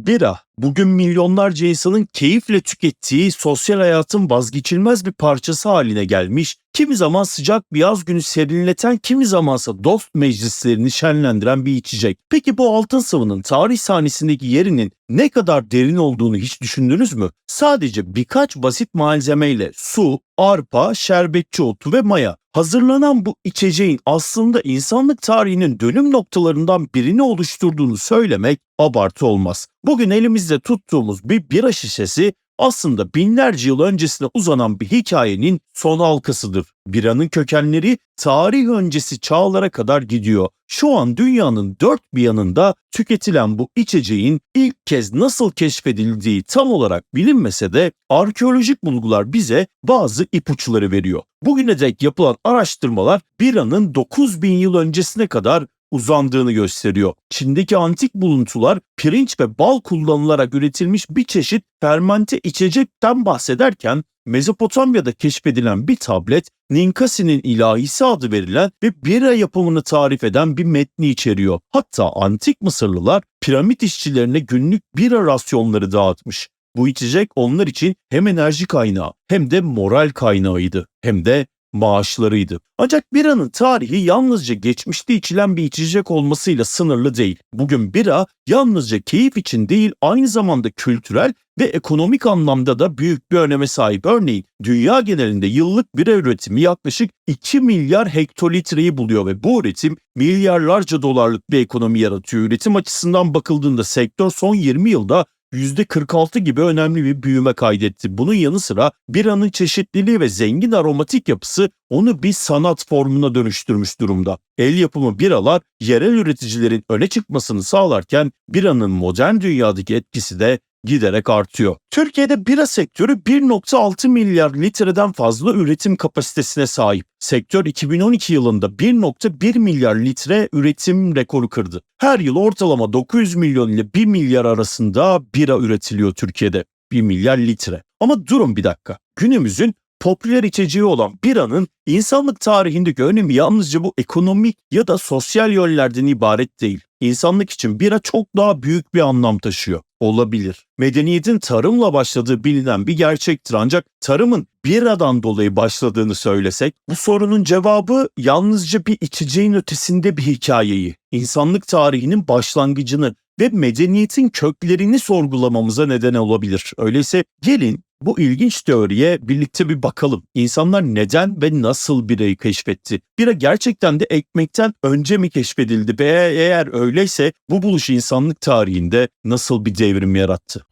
Bira, bugün milyonlarca insanın keyifle tükettiği sosyal hayatın vazgeçilmez bir parçası haline gelmiş, kimi zaman sıcak bir yaz günü serinleten, kimi zamansa dost meclislerini şenlendiren bir içecek. Peki bu altın sıvının tarih sahnesindeki yerinin ne kadar derin olduğunu hiç düşündünüz mü? Sadece birkaç basit malzemeyle su, arpa, şerbetçi otu ve maya hazırlanan bu içeceğin aslında insanlık tarihinin dönüm noktalarından birini oluşturduğunu söylemek abartı olmaz. Bugün elimizde tuttuğumuz bir bira şişesi aslında binlerce yıl öncesine uzanan bir hikayenin son halkasıdır. Biranın kökenleri tarih öncesi çağlara kadar gidiyor. Şu an dünyanın dört bir yanında tüketilen bu içeceğin ilk kez nasıl keşfedildiği tam olarak bilinmese de arkeolojik bulgular bize bazı ipuçları veriyor. Bugüne dek yapılan araştırmalar biranın 9000 yıl öncesine kadar uzandığını gösteriyor. Çin'deki antik buluntular pirinç ve bal kullanılarak üretilmiş bir çeşit fermente içecekten bahsederken Mezopotamya'da keşfedilen bir tablet Ninkasi'nin ilahisi adı verilen ve bira yapımını tarif eden bir metni içeriyor. Hatta antik Mısırlılar piramit işçilerine günlük bira rasyonları dağıtmış. Bu içecek onlar için hem enerji kaynağı hem de moral kaynağıydı. Hem de maaşlarıydı. Ancak biranın tarihi yalnızca geçmişte içilen bir içecek olmasıyla sınırlı değil. Bugün bira yalnızca keyif için değil aynı zamanda kültürel ve ekonomik anlamda da büyük bir öneme sahip. Örneğin dünya genelinde yıllık bira üretimi yaklaşık 2 milyar hektolitreyi buluyor ve bu üretim milyarlarca dolarlık bir ekonomi yaratıyor. Üretim açısından bakıldığında sektör son 20 yılda %46 gibi önemli bir büyüme kaydetti. Bunun yanı sıra biranın çeşitliliği ve zengin aromatik yapısı onu bir sanat formuna dönüştürmüş durumda. El yapımı biralar yerel üreticilerin öne çıkmasını sağlarken biranın modern dünyadaki etkisi de giderek artıyor. Türkiye'de bira sektörü 1.6 milyar litreden fazla üretim kapasitesine sahip. Sektör 2012 yılında 1.1 milyar litre üretim rekoru kırdı. Her yıl ortalama 900 milyon ile 1 milyar arasında bira üretiliyor Türkiye'de. 1 milyar litre. Ama durun bir dakika. Günümüzün popüler içeceği olan biranın insanlık tarihindeki önemi yalnızca bu ekonomik ya da sosyal yönlerden ibaret değil. İnsanlık için bira çok daha büyük bir anlam taşıyor. Olabilir. Medeniyetin tarımla başladığı bilinen bir gerçektir ancak tarımın biradan dolayı başladığını söylesek bu sorunun cevabı yalnızca bir içeceğin ötesinde bir hikayeyi, insanlık tarihinin başlangıcını ve medeniyetin köklerini sorgulamamıza neden olabilir. Öyleyse gelin bu ilginç teoriye birlikte bir bakalım. İnsanlar neden ve nasıl birayı keşfetti? Bira gerçekten de ekmekten önce mi keşfedildi ve eğer öyleyse bu buluş insanlık tarihinde nasıl bir devrim yarattı?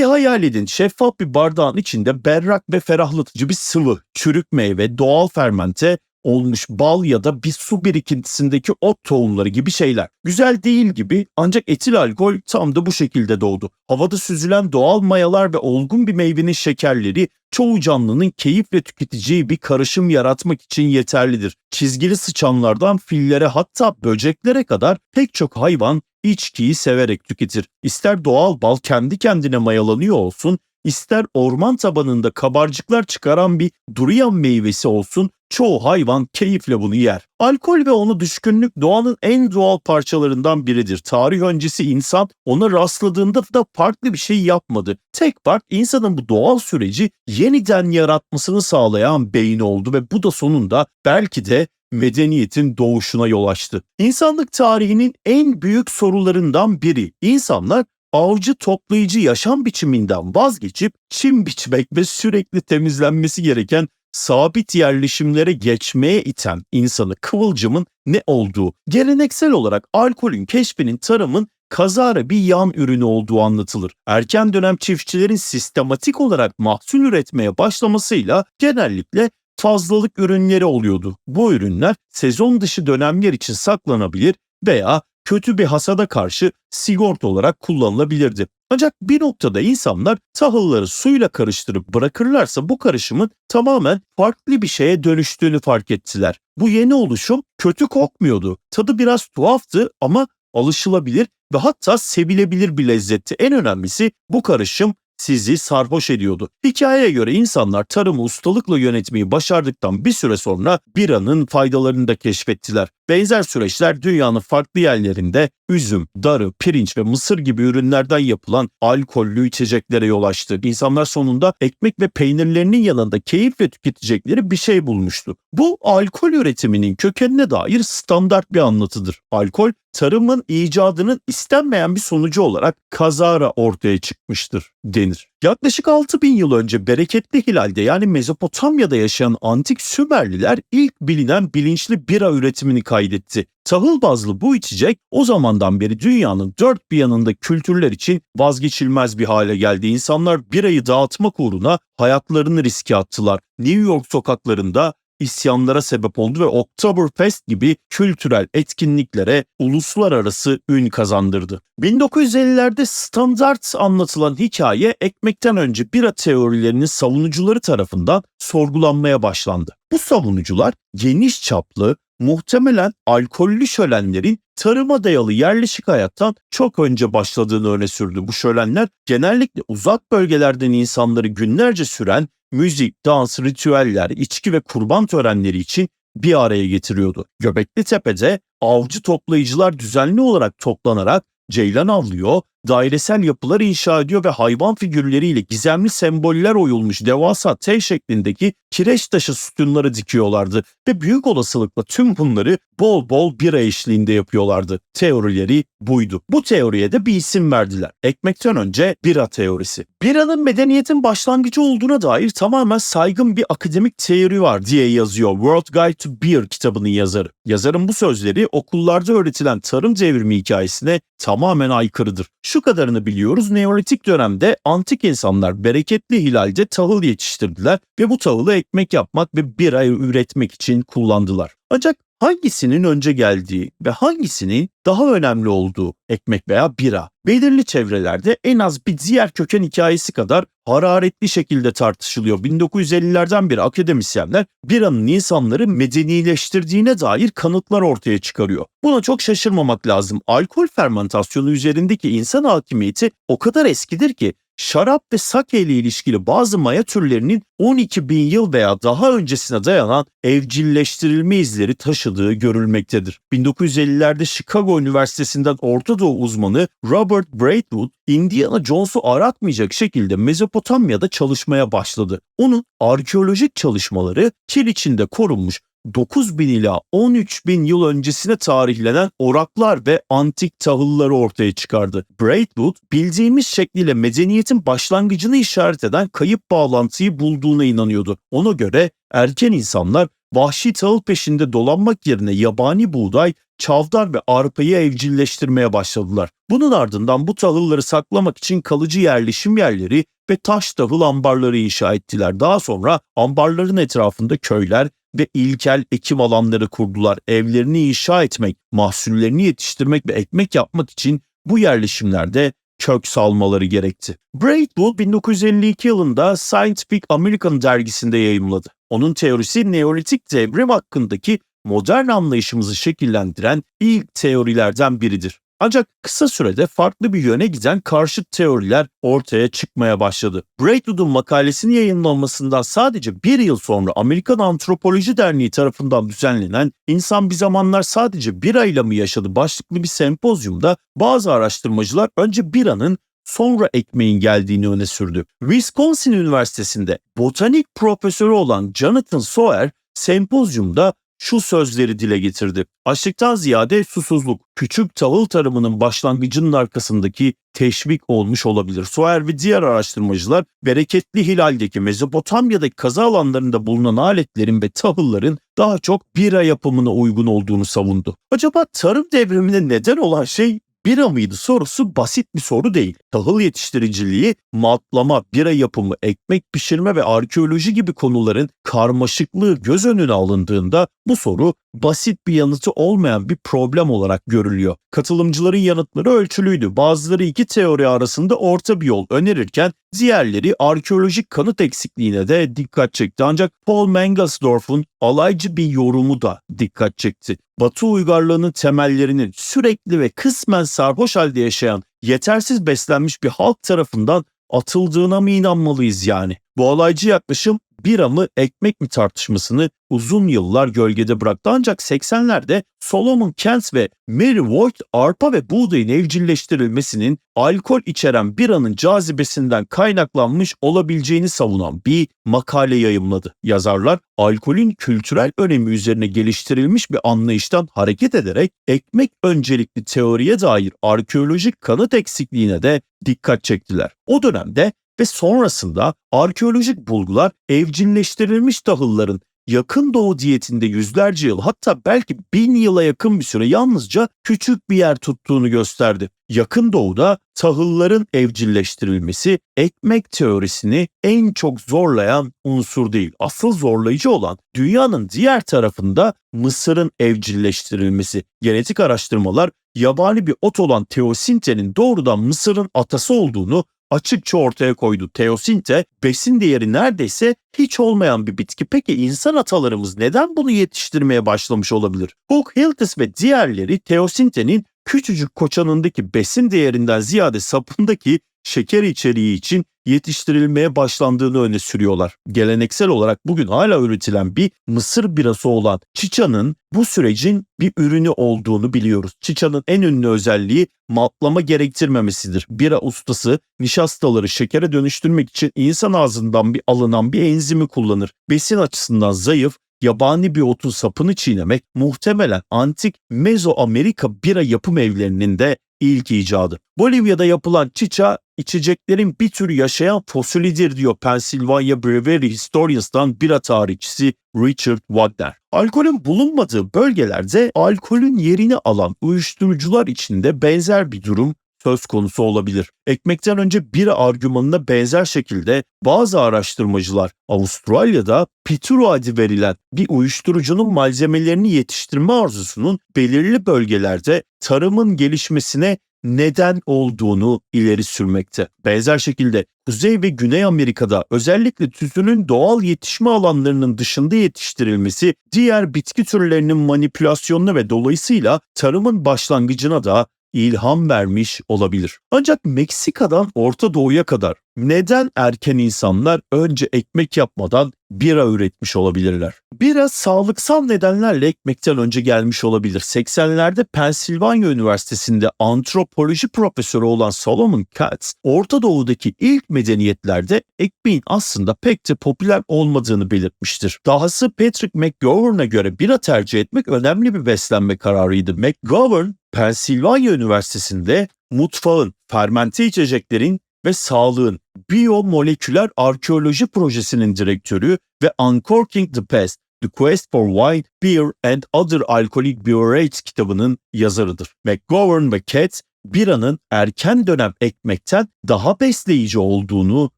Bir hayal edin? Şeffaf bir bardağın içinde berrak ve ferahlatıcı bir sıvı, çürük meyve, doğal fermente, olmuş bal ya da bir su birikintisindeki ot tohumları gibi şeyler. Güzel değil gibi ancak etil alkol tam da bu şekilde doğdu. Havada süzülen doğal mayalar ve olgun bir meyvenin şekerleri çoğu canlının keyifle tüketeceği bir karışım yaratmak için yeterlidir. Çizgili sıçanlardan fillere hatta böceklere kadar pek çok hayvan içkiyi severek tüketir. İster doğal bal kendi kendine mayalanıyor olsun, ister orman tabanında kabarcıklar çıkaran bir durian meyvesi olsun çoğu hayvan keyifle bunu yer. Alkol ve onu düşkünlük doğanın en doğal parçalarından biridir. Tarih öncesi insan ona rastladığında da farklı bir şey yapmadı. Tek fark insanın bu doğal süreci yeniden yaratmasını sağlayan beyin oldu ve bu da sonunda belki de medeniyetin doğuşuna yol açtı. İnsanlık tarihinin en büyük sorularından biri. İnsanlar avcı toplayıcı yaşam biçiminden vazgeçip çim biçmek ve sürekli temizlenmesi gereken sabit yerleşimlere geçmeye iten insanı kıvılcımın ne olduğu, geleneksel olarak alkolün keşfinin tarımın kazara bir yan ürünü olduğu anlatılır. Erken dönem çiftçilerin sistematik olarak mahsul üretmeye başlamasıyla genellikle fazlalık ürünleri oluyordu. Bu ürünler sezon dışı dönemler için saklanabilir veya kötü bir hasada karşı sigorta olarak kullanılabilirdi. Ancak bir noktada insanlar tahılları suyla karıştırıp bırakırlarsa bu karışımın tamamen farklı bir şeye dönüştüğünü fark ettiler. Bu yeni oluşum kötü kokmuyordu. Tadı biraz tuhaftı ama alışılabilir ve hatta sevilebilir bir lezzetti. En önemlisi bu karışım sizi sarhoş ediyordu. Hikayeye göre insanlar tarımı ustalıkla yönetmeyi başardıktan bir süre sonra biranın faydalarını da keşfettiler. Benzer süreçler dünyanın farklı yerlerinde üzüm, darı, pirinç ve mısır gibi ürünlerden yapılan alkollü içeceklere yol açtı. İnsanlar sonunda ekmek ve peynirlerinin yanında keyifle tüketecekleri bir şey bulmuştu. Bu alkol üretiminin kökenine dair standart bir anlatıdır. Alkol tarımın icadının istenmeyen bir sonucu olarak kazara ortaya çıkmıştır denir. Yaklaşık 6000 yıl önce bereketli hilalde yani Mezopotamya'da yaşayan antik Sümerliler ilk bilinen bilinçli bira üretimini kaydetti. Tahıl bazlı bu içecek o zamandan beri dünyanın dört bir yanında kültürler için vazgeçilmez bir hale geldi. İnsanlar birayı dağıtmak uğruna hayatlarını riske attılar. New York sokaklarında isyanlara sebep oldu ve Oktoberfest gibi kültürel etkinliklere uluslararası ün kazandırdı. 1950'lerde standart anlatılan hikaye ekmekten önce bira teorilerinin savunucuları tarafından sorgulanmaya başlandı. Bu savunucular geniş çaplı, muhtemelen alkollü şölenlerin tarıma dayalı yerleşik hayattan çok önce başladığını öne sürdü. Bu şölenler genellikle uzak bölgelerden insanları günlerce süren müzik, dans, ritüeller, içki ve kurban törenleri için bir araya getiriyordu. Göbekli Tepe'de avcı toplayıcılar düzenli olarak toplanarak ceylan avlıyor, dairesel yapılar inşa ediyor ve hayvan figürleriyle gizemli semboller oyulmuş devasa T şeklindeki kireç taşı sütunları dikiyorlardı ve büyük olasılıkla tüm bunları bol bol bira eşliğinde yapıyorlardı. Teorileri buydu. Bu teoriye de bir isim verdiler. Ekmekten önce bira teorisi. Biranın medeniyetin başlangıcı olduğuna dair tamamen saygın bir akademik teori var diye yazıyor World Guide to Beer kitabının yazarı. Yazarın bu sözleri okullarda öğretilen tarım devrimi hikayesine tamamen aykırıdır. Şu kadarını biliyoruz Neolitik dönemde antik insanlar bereketli hilalde tahıl yetiştirdiler ve bu tahılı ekmek yapmak ve bira üretmek için kullandılar. Ancak hangisinin önce geldiği ve hangisinin daha önemli olduğu ekmek veya bira belirli çevrelerde en az bir diğer köken hikayesi kadar hararetli şekilde tartışılıyor. 1950'lerden beri akademisyenler biranın insanları medenileştirdiğine dair kanıtlar ortaya çıkarıyor. Buna çok şaşırmamak lazım. Alkol fermentasyonu üzerindeki insan hakimiyeti o kadar eskidir ki şarap ve sake ile ilişkili bazı maya türlerinin 12 bin yıl veya daha öncesine dayanan evcilleştirilme izleri taşıdığı görülmektedir. 1950'lerde Chicago Üniversitesi'nden Orta Doğu uzmanı Robert Braidwood, Indiana Jones'u aratmayacak şekilde Mezopotamya'da çalışmaya başladı. Onun arkeolojik çalışmaları kil içinde korunmuş 9000 ila 13000 yıl öncesine tarihlenen oraklar ve antik tahılları ortaya çıkardı. Braidwood bildiğimiz şekliyle medeniyetin başlangıcını işaret eden kayıp bağlantıyı bulduğuna inanıyordu. Ona göre erken insanlar vahşi tahıl peşinde dolanmak yerine yabani buğday, çavdar ve arpayı evcilleştirmeye başladılar. Bunun ardından bu tahılları saklamak için kalıcı yerleşim yerleri ve taş tahıl ambarları inşa ettiler. Daha sonra ambarların etrafında köyler, ve ilkel ekim alanları kurdular. Evlerini inşa etmek, mahsullerini yetiştirmek ve ekmek yapmak için bu yerleşimlerde kök salmaları gerekti. Braidwood 1952 yılında Scientific American dergisinde yayımladı. Onun teorisi Neolitik devrim hakkındaki modern anlayışımızı şekillendiren ilk teorilerden biridir. Ancak kısa sürede farklı bir yöne giden karşıt teoriler ortaya çıkmaya başladı. Braidwood'un makalesinin yayınlanmasından sadece bir yıl sonra Amerikan Antropoloji Derneği tarafından düzenlenen İnsan Bir Zamanlar Sadece Birayla mı Yaşadı başlıklı bir sempozyumda bazı araştırmacılar önce biranın sonra ekmeğin geldiğini öne sürdü. Wisconsin Üniversitesi'nde botanik profesörü olan Jonathan Sawyer sempozyumda şu sözleri dile getirdi. Açlıktan ziyade susuzluk, küçük tahıl tarımının başlangıcının arkasındaki teşvik olmuş olabilir. Soer ve diğer araştırmacılar bereketli hilaldeki Mezopotamya'daki kazı alanlarında bulunan aletlerin ve tahılların daha çok bira yapımına uygun olduğunu savundu. Acaba tarım devrimine neden olan şey bira mıydı sorusu basit bir soru değil. Tahıl yetiştiriciliği, maltlama, bira yapımı, ekmek pişirme ve arkeoloji gibi konuların karmaşıklığı göz önüne alındığında bu soru basit bir yanıtı olmayan bir problem olarak görülüyor. Katılımcıların yanıtları ölçülüydü. Bazıları iki teori arasında orta bir yol önerirken diğerleri arkeolojik kanıt eksikliğine de dikkat çekti. Ancak Paul Mangelsdorf'un alaycı bir yorumu da dikkat çekti. Batı uygarlığının temellerinin sürekli ve kısmen sarhoş halde yaşayan yetersiz beslenmiş bir halk tarafından atıldığına mı inanmalıyız yani? Bu olaycı yaklaşım bira mı ekmek mi tartışmasını uzun yıllar gölgede bıraktı ancak 80'lerde Solomon Kent ve Mary Ward arpa ve buğdayın evcilleştirilmesinin alkol içeren biranın cazibesinden kaynaklanmış olabileceğini savunan bir makale yayımladı. Yazarlar alkolün kültürel önemi üzerine geliştirilmiş bir anlayıştan hareket ederek ekmek öncelikli teoriye dair arkeolojik kanıt eksikliğine de dikkat çektiler. O dönemde ve sonrasında arkeolojik bulgular evcilleştirilmiş tahılların yakın doğu diyetinde yüzlerce yıl hatta belki bin yıla yakın bir süre yalnızca küçük bir yer tuttuğunu gösterdi. Yakın doğuda tahılların evcilleştirilmesi ekmek teorisini en çok zorlayan unsur değil. Asıl zorlayıcı olan dünyanın diğer tarafında mısırın evcilleştirilmesi. Genetik araştırmalar yabani bir ot olan teosintenin doğrudan mısırın atası olduğunu açıkça ortaya koydu. Teosinte besin değeri neredeyse hiç olmayan bir bitki. Peki insan atalarımız neden bunu yetiştirmeye başlamış olabilir? Hook, Hiltis ve diğerleri teosintenin küçücük koçanındaki besin değerinden ziyade sapındaki şeker içeriği için yetiştirilmeye başlandığını öne sürüyorlar. Geleneksel olarak bugün hala üretilen bir mısır birası olan çiçanın bu sürecin bir ürünü olduğunu biliyoruz. Çiçanın en ünlü özelliği matlama gerektirmemesidir. Bira ustası nişastaları şekere dönüştürmek için insan ağzından bir alınan bir enzimi kullanır. Besin açısından zayıf, yabani bir otun sapını çiğnemek muhtemelen antik Mezoamerika bira yapım evlerinin de ilk icadı. Bolivya'da yapılan çiça içeceklerin bir tür yaşayan fosilidir diyor Pennsylvania Brewery Historians'tan bira tarihçisi Richard Wagner. Alkolün bulunmadığı bölgelerde alkolün yerini alan uyuşturucular içinde benzer bir durum söz konusu olabilir. Ekmekten önce bir argümanına benzer şekilde bazı araştırmacılar Avustralya'da pituru adı verilen bir uyuşturucunun malzemelerini yetiştirme arzusunun belirli bölgelerde tarımın gelişmesine neden olduğunu ileri sürmekte. Benzer şekilde Kuzey ve Güney Amerika'da özellikle tütünün doğal yetişme alanlarının dışında yetiştirilmesi diğer bitki türlerinin manipülasyonuna ve dolayısıyla tarımın başlangıcına da ilham vermiş olabilir. Ancak Meksika'dan Orta Doğu'ya kadar neden erken insanlar önce ekmek yapmadan bira üretmiş olabilirler? Bira sağlıksal nedenlerle ekmekten önce gelmiş olabilir. 80'lerde Pennsylvania Üniversitesi'nde antropoloji profesörü olan Solomon Katz, Orta Doğu'daki ilk medeniyetlerde ekmeğin aslında pek de popüler olmadığını belirtmiştir. Dahası Patrick McGovern'a göre bira tercih etmek önemli bir beslenme kararıydı. McGovern, Pennsylvania Üniversitesi'nde mutfağın, fermente içeceklerin ve sağlığın biyomoleküler arkeoloji projesinin direktörü ve Uncorking the Past, The Quest for Wine, Beer and Other Alcoholic Beverages kitabının yazarıdır. McGovern ve Katz, biranın erken dönem ekmekten daha besleyici olduğunu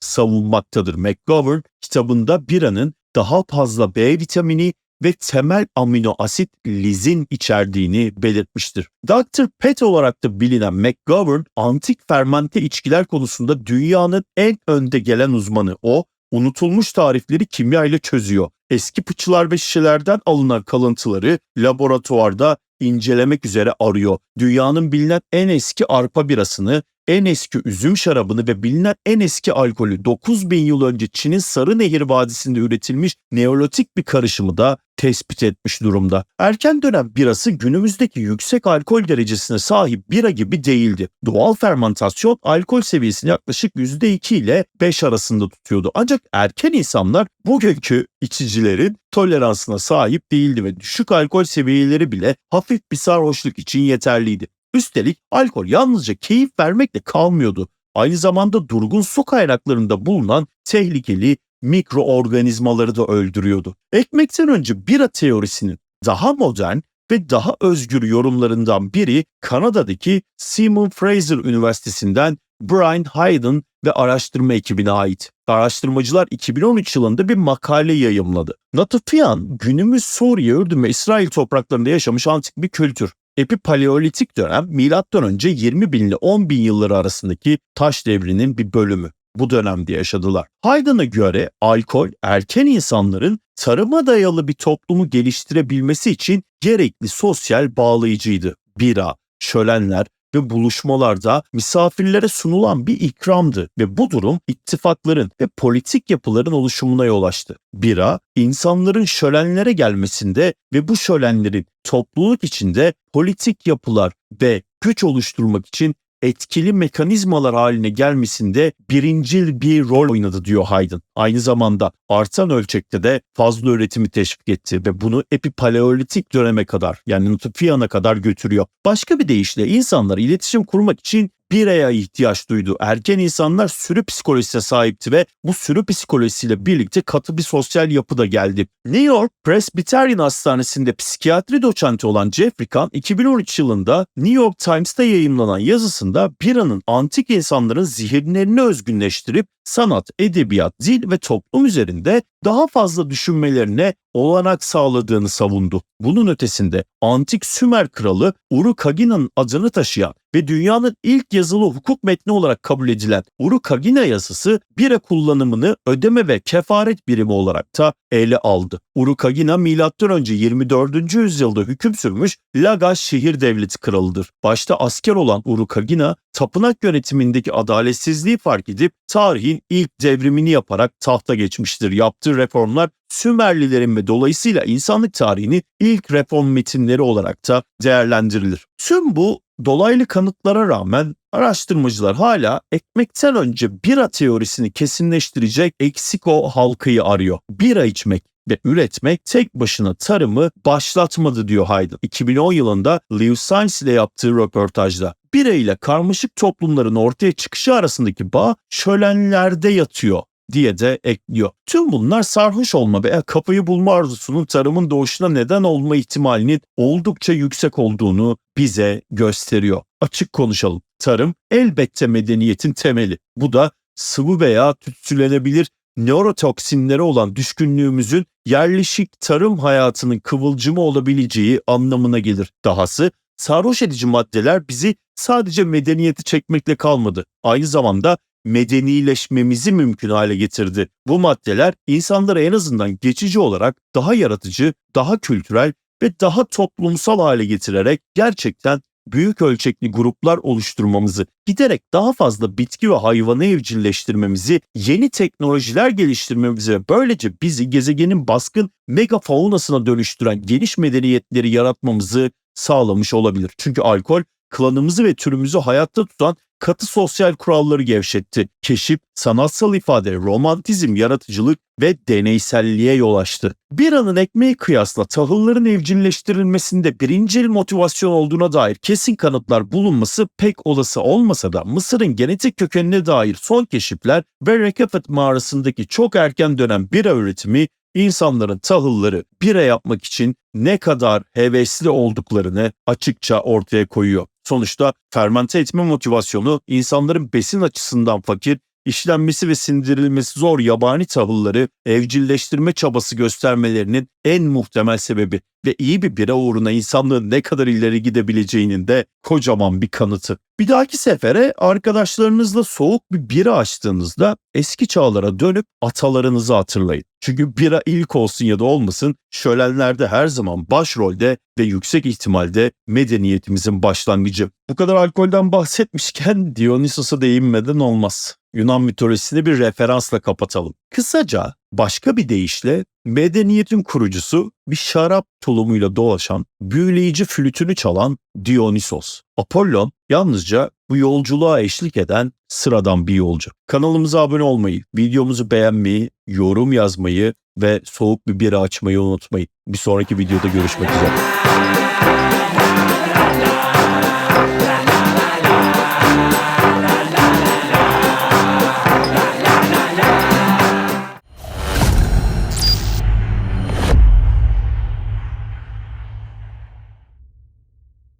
savunmaktadır. McGovern kitabında biranın daha fazla B vitamini ve temel amino asit lizin içerdiğini belirtmiştir. Dr. Pet olarak da bilinen McGovern, antik fermente içkiler konusunda dünyanın en önde gelen uzmanı. O, unutulmuş tarifleri kimya ile çözüyor. Eski pıçılar ve şişelerden alınan kalıntıları laboratuvarda incelemek üzere arıyor. Dünyanın bilinen en eski arpa birasını, en eski üzüm şarabını ve bilinen en eski alkolü 9000 yıl önce Çin'in Sarı Nehir Vadisi'nde üretilmiş neolitik bir karışımı da tespit etmiş durumda. Erken dönem birası günümüzdeki yüksek alkol derecesine sahip bira gibi değildi. Doğal fermentasyon alkol seviyesini yaklaşık %2 ile 5 arasında tutuyordu. Ancak erken insanlar bugünkü içicilerin toleransına sahip değildi ve düşük alkol seviyeleri bile hafif bir sarhoşluk için yeterliydi. Üstelik alkol yalnızca keyif vermekle kalmıyordu. Aynı zamanda durgun su kaynaklarında bulunan tehlikeli mikroorganizmaları da öldürüyordu. Ekmekten önce bira teorisinin daha modern ve daha özgür yorumlarından biri Kanada'daki Simon Fraser Üniversitesi'nden Brian Hayden ve araştırma ekibine ait. Araştırmacılar 2013 yılında bir makale yayımladı. Natufian, günümüz Suriye, Ürdün ve İsrail topraklarında yaşamış antik bir kültür. Epipaleolitik dönem M.Ö. 20 bin ile 10 bin yılları arasındaki taş devrinin bir bölümü. Bu dönemde yaşadılar. Haydn'a göre alkol erken insanların tarıma dayalı bir toplumu geliştirebilmesi için gerekli sosyal bağlayıcıydı. Bira, şölenler, ve buluşmalarda misafirlere sunulan bir ikramdı ve bu durum ittifakların ve politik yapıların oluşumuna yol açtı. Bira, insanların şölenlere gelmesinde ve bu şölenlerin topluluk içinde politik yapılar ve güç oluşturmak için etkili mekanizmalar haline gelmesinde birincil bir rol oynadı diyor Haydn. Aynı zamanda artan ölçekte de fazla üretimi teşvik etti ve bunu epipaleolitik döneme kadar yani Nutufian'a kadar götürüyor. Başka bir deyişle insanlar iletişim kurmak için bireye ihtiyaç duydu. Erken insanlar sürü psikolojisine sahipti ve bu sürü psikolojisiyle birlikte katı bir sosyal yapı da geldi. New York Presbyterian Hastanesi'nde psikiyatri doçenti olan Jeffrey Kahn 2013 yılında New York Times'ta yayımlanan yazısında biranın antik insanların zihinlerini özgünleştirip sanat, edebiyat, dil ve toplum üzerinde daha fazla düşünmelerine olanak sağladığını savundu. Bunun ötesinde antik Sümer kralı Uru-Kagina'nın adını taşıyan ve dünyanın ilk yazılı hukuk metni olarak kabul edilen Uru-Kagina yazısı bira kullanımını ödeme ve kefaret birimi olarak da ele aldı. Uru-Kagina M.Ö. 24. yüzyılda hüküm sürmüş Lagash şehir devleti kralıdır. Başta asker olan Uru-Kagina tapınak yönetimindeki adaletsizliği fark edip tarihin ilk devrimini yaparak tahta geçmiştir. Yaptığı reformlar Sümerlilerin ve dolayısıyla insanlık tarihini ilk reform metinleri olarak da değerlendirilir. Tüm bu dolaylı kanıtlara rağmen araştırmacılar hala ekmekten önce bira teorisini kesinleştirecek eksiko halkayı arıyor. Bira içmek ve üretmek tek başına tarımı başlatmadı diyor Haydn. 2010 yılında Live Science ile yaptığı röportajda bira ile karmaşık toplumların ortaya çıkışı arasındaki bağ şölenlerde yatıyor diye de ekliyor. Tüm bunlar sarhoş olma veya kafayı bulma arzusunun tarımın doğuşuna neden olma ihtimalinin oldukça yüksek olduğunu bize gösteriyor. Açık konuşalım. Tarım elbette medeniyetin temeli. Bu da sıvı veya tütsülenebilir nörotoksinlere olan düşkünlüğümüzün yerleşik tarım hayatının kıvılcımı olabileceği anlamına gelir. Dahası sarhoş edici maddeler bizi sadece medeniyeti çekmekle kalmadı. Aynı zamanda medenileşmemizi mümkün hale getirdi. Bu maddeler insanları en azından geçici olarak daha yaratıcı, daha kültürel ve daha toplumsal hale getirerek gerçekten büyük ölçekli gruplar oluşturmamızı, giderek daha fazla bitki ve hayvanı evcilleştirmemizi, yeni teknolojiler geliştirmemizi ve böylece bizi gezegenin baskın mega faunasına dönüştüren geniş medeniyetleri yaratmamızı sağlamış olabilir. Çünkü alkol klanımızı ve türümüzü hayatta tutan katı sosyal kuralları gevşetti. Keşif, sanatsal ifade, romantizm, yaratıcılık ve deneyselliğe yol açtı. Bir anın ekmeği kıyasla tahılların evcilleştirilmesinde birincil motivasyon olduğuna dair kesin kanıtlar bulunması pek olası olmasa da Mısır'ın genetik kökenine dair son keşifler ve Rekafet mağarasındaki çok erken dönem bira üretimi insanların tahılları bira yapmak için ne kadar hevesli olduklarını açıkça ortaya koyuyor. Sonuçta fermente etme motivasyonu insanların besin açısından fakir, işlenmesi ve sindirilmesi zor yabani tahılları evcilleştirme çabası göstermelerinin en muhtemel sebebi ve iyi bir bira uğruna insanlığın ne kadar ileri gidebileceğinin de kocaman bir kanıtı. Bir dahaki sefere arkadaşlarınızla soğuk bir bira açtığınızda eski çağlara dönüp atalarınızı hatırlayın. Çünkü bira ilk olsun ya da olmasın şölenlerde her zaman başrolde ve yüksek ihtimalde medeniyetimizin başlangıcı. Bu kadar alkolden bahsetmişken Dionysos'a değinmeden olmaz. Yunan mitolojisini bir referansla kapatalım. Kısaca başka bir deyişle medeniyetin kurucusu bir şarap tulumuyla dolaşan, büyüleyici flütünü çalan Dionysos. Apollon yalnızca bu yolculuğa eşlik eden sıradan bir yolcu. Kanalımıza abone olmayı, videomuzu beğenmeyi, yorum yazmayı ve soğuk bir bira açmayı unutmayın. Bir sonraki videoda görüşmek üzere.